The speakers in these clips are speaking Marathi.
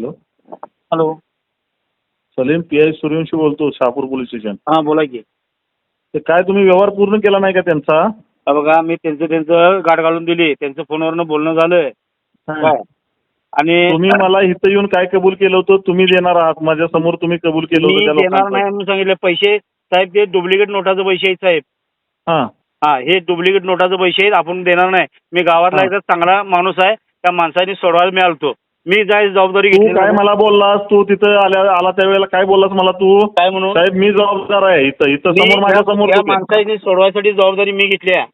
Hello. Hello. Salim P I Suryavanshi बोलतो शहापूर पोलीस स्टेशन. हां बोला की. ते काय तुम्ही व्यवहार पूर्ण केला नाही का त्यांचा? हा बघा मी त्यांचं त्यांचं गाठ घालून दिली. त्यांचं फोनवरनं बोलणं झालंय. काय आणि तुम्ही मला इथं येऊन काय कबूल केलं होतं? तुम्ही देणार आहात. माझ्यासमोर तुम्ही कबूल केलं मी होतं त्या देणार लोकांचं. नाही म्हणून सांगितलं. पैसे साहेब ते डुप्लिकेट नोटाचे पैसे आहेत साहेब. हा. हा हे डुप्लिकेट नोटाचे पैसे आहेत आपण देणार नाही. मी गावातला हा. एकदा चांगला माणूस आहे. त्या माणसाने सोडवायला मी आलतो. मी जाय जबाबदारी तू घेतली काय नाही. मला बोललास? तू तिथं आल्या आला त्यावेळेला काय बोललास मला तू? काय म्हणून? साहेब मी जबाबदार आहे. इथं इथं मी समोर माझ्यासमोर सोडवायसाठी जबाबदारी मी घेतली आहे.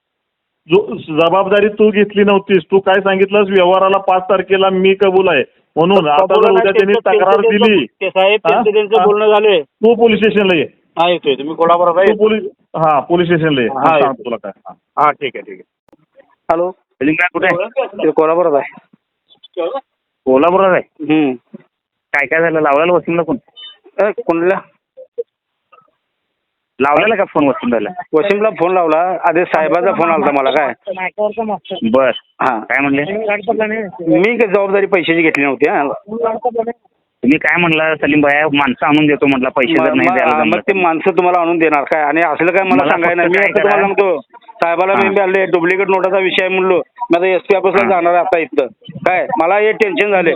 जो- जबाबदारी तू घेतली नव्हतीस. तू काय सांगितलंस? व्यवहाराला पाच तारखेला मी कबूल आहे. म्हणून आता जर उद्या त्यांनी त्यांचं- तक्रार त्यांचं- दिली ते साहेब हा? त्यांचं त्यांचं हा? बोलणं झालंय. तू पोलीस स्टेशनला ये. हा येतोय. तुम्ही कोल्हापुरात आहे? तू पोलीस हा पोलीस स्टेशनला ये. हा, मी सांगतो येतो. तुला काय. हा. हा ठीक आहे ठीक आहे. हॅलो. कुठे आहे? ते कोल्हापुरात आहे. कोल्हापुरात आहे. हम्म. काय काय झालं? लावलेलं वसिमला फोन अ, कोणाला? लावलेला का फोन वसिमला? वशिमला फोन लावला. आधी साहेबाचा फोन आला मला काय? बर. हा. काय म्हणले? मी काही जबाबदारी पैशाची घेतली नव्हती हा. तुम्ही काय म्हणला? सलीम भाया माणसं आणून देतो म्हटलं पैसे जर नाही द्यायला मग ते माणसं तुम्हाला आणून देणार काय? आणि असलं काय मला मला सांगायला नाही. मी काय आता तुम्हाला करा? सांगतो. साहेबाला. मी आले डुप्लिकेट नोटाचा विषय म्हणलो मी आता एस पी ऑफिसला. जाणार आता इथं काय मला हे टेन्शन झाले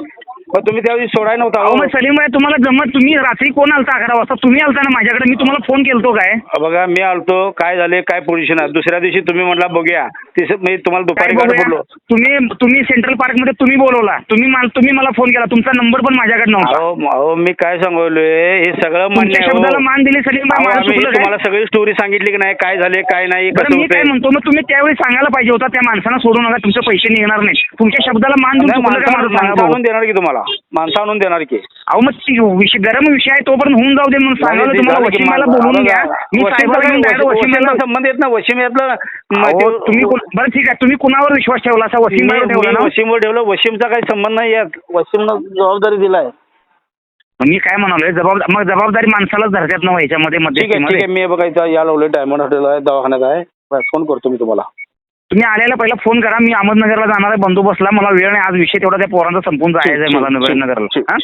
पण तुम्ही त्यावेळी सोडाय नव्हता अहो हो. मग सलीम भाई तुम्हाला जमत तुम्ही रात्री कोण आलता अकरा वाजता? तुम्ही आलता ना माझ्याकडे मी तुम्हाला फोन केलतो काय? बघा मी आलतो काय झाले काय पोझिशन आहे? दुसऱ्या दिवशी तुम्ही म्हटला बघूया. तिस मी तुम्हाला काय दुपारी बघूया? बोललो. तुम्ही तुम्ही सेंट्रल पार्कमध्ये तुम्ही बोलवला. तुम्ही मला तुम्ही मला फोन केला. तुमचा नंबर पण माझ्याकडे नव्हता. अहो अहो मी काय सांगलोय हे सगळं मान्य तुमच्या आहे, हो. शब्दाला मान दिली सलीम भाई अहो, माझं आम्ही चुकलं तुम्हाला? सगळी स्टोरी सांगितली की नाही काय झाले काय नाही बरं कसं मी काय म्हणतो मग तुम्ही त्यावेळी सांगायला पाहिजे होता त्या माणसाला सोडू नका तुमचे पैसे निघणार नाही तुमच्या शब्दाला मान देऊन चुकलं काय माझं सांगा माणसं भाऊ? आणून देणार की तुम्हाला. माणसं आणून देणार की. अहो मग ती विषय गरम विषय आहे तोपर्यंत होऊन जाऊ दे म्हणून सांगायला तुम्हाला वशिमाला बोलून घ्या. मी वशिमाला संबंध येत ना वशिम यातलं अहो, तुम्ही कोण- बरं ठीक आहे तुम्ही कुणावर विश्वास ठेवला असा? वशिमावर ठेवला ना? वशिमवर ठेवलं वशिमचा काही संबंध नाही यात. वशिमनं जबाबदारी दिलाय. मग मी काय म्हणालोय जबाबदार मग जबाबदारी माणसालाच धरतात ना याच्यामध्ये ठीक आहे ठीक मध्यस्थीमध्ये आहे मी बघा इथं या लावलं डायमंड हॉटेल आहे दवाखान्यात आहे. बस, फोन करतो मी तुम्हाला. तुम्ही आल्याला पहिला फोन करा. मी अहमदनगरला जाणार आहे. बंदोबस्तला. मला वेळ नाही. आज विषय तेवढा त्या पोरांचा संपून जायचं आहे मला ठीक, नगरला. हा?